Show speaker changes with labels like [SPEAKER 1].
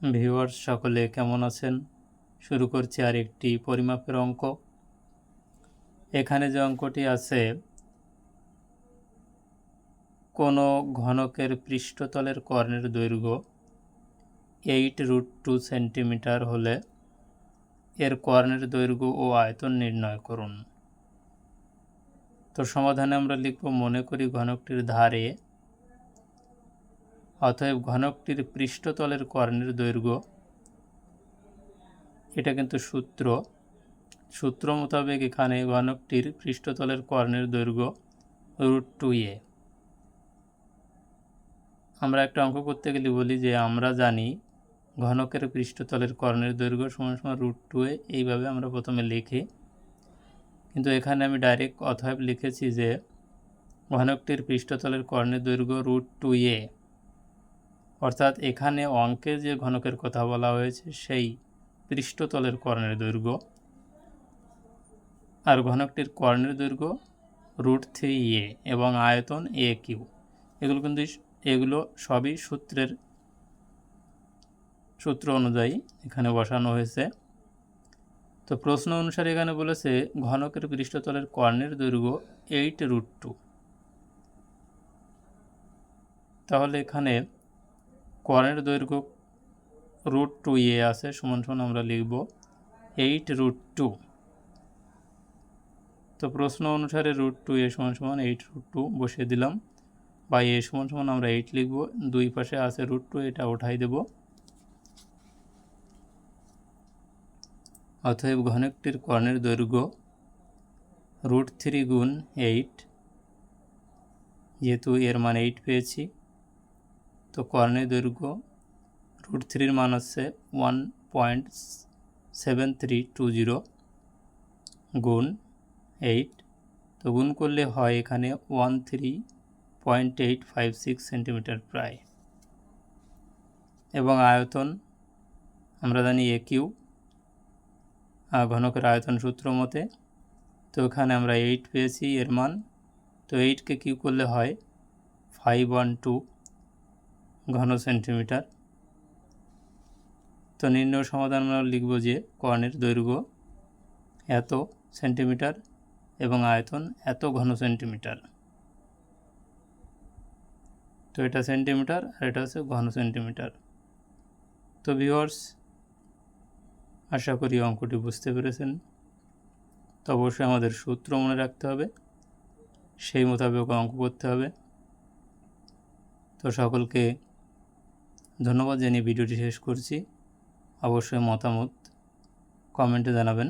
[SPEAKER 1] Viewers সকলে কেমন আছেন? শুরু করছি আর একটি পরিমাপের অঙ্ক। এখানে যে অঙ্কটি আছে, কোনো ঘনকের পৃষ্ঠতলের কর্ণের দৈর্ঘ্য এইট রুট টু সেন্টিমিটার হলে এর কর্ণের দৈর্ঘ্য ও আয়তন নির্ণয় করুন। তো সমাধানে আমরা লিখব, মনে করি ঘনকটির ধারে অতএব ঘনকটির পৃষ্ঠতলের কর্ণের দৈর্ঘ্য, এটা কিন্তু সূত্র। সূত্র মোতাবেক এখানে ঘনকটির পৃষ্ঠতলের কর্ণের দৈর্ঘ্য রুট টু এ আমরা একটা অঙ্ক করতে গেলে বলি যে আমরা জানি ঘনকের পৃষ্ঠতলের কর্ণের দৈর্ঘ্য সমান সমান রুট টু এ এইভাবে আমরা প্রথমে লিখি। কিন্তু এখানে আমি ডাইরেক্ট অথব লিখেছি যে ঘনকটির পৃষ্ঠতলের কর্ণের দৈর্ঘ্য রুট টু এ অর্থাৎ এখানে অঙ্কে যে ঘনকের কথা বলা হয়েছে, সেই পৃষ্ঠতলের কর্ণের দৈর্ঘ্য। আর ঘনকটির কর্ণের দৈর্ঘ্য রুট থ্রি এ এবং আয়তন এ কিউ। এগুলো কিন্তু এগুলো সবই সূত্রের, সূত্র অনুযায়ী এখানে বসানো হয়েছে। তো প্রশ্ন অনুসারে এখানে বলেছে, ঘনকের পৃষ্ঠতলের কর্ণের দৈর্ঘ্য এইট রুট টু। তাহলে এখানে কর্ণের দৈর্ঘ্য রুট টু এ আছে, সমান সমান আমরা লিখব এইট রুট টু। তো প্রশ্ন অনুসারে রুট টু এ সমান সমান এইট রুট টু বসিয়ে দিলাম। বা এ সমান সমান আমরা এইট লিখব, দুই পাশে আছে রুট টু, এটা উঠাই দেব। অতএব ঘনকটির কর্ণের দৈর্ঘ্য রুট থ্রি গুণ এইট, যেহেতু এর মান এইট পেয়েছি। তো কর্ণের দৈর্ঘ্য রুট থ্রির মান হচ্ছে one point seven three two zero গুণ এইট তো গুণ করলে হয় এখানে one three point eight five six centimetre প্রায়। এবং আয়তন, আমরা জানি এ কিউ ঘনকের আয়তন সূত্র মতে। তো এখানে আমরা এইট পেয়েছি, এর মান। তো এইটকে কিউ করলে হয় ফাইভ ওয়ান টু ঘন সেন্টিমিটার। তো নির্ণয় সমাধান আমরা লিখব যে কর্ণের দৈর্ঘ্য এত সেন্টিমিটার এবং আয়তন এত ঘন সেন্টিমিটার। তো এটা সেন্টিমিটার আর এটা হচ্ছে ঘন সেন্টিমিটার। তো ভিওর্স আশা করি অঙ্কটি বুঝতে পেরেছেন। তো অবশ্যই আমাদের সূত্র মনে রাখতে হবে, সেই মোতাবেক অঙ্ক করতে হবে। তো সকলকে ধন্যবাদ জানিয়ে ভিডিওটি শেষ করছি। অবশ্যই মতামত কমেন্টে জানাবেন।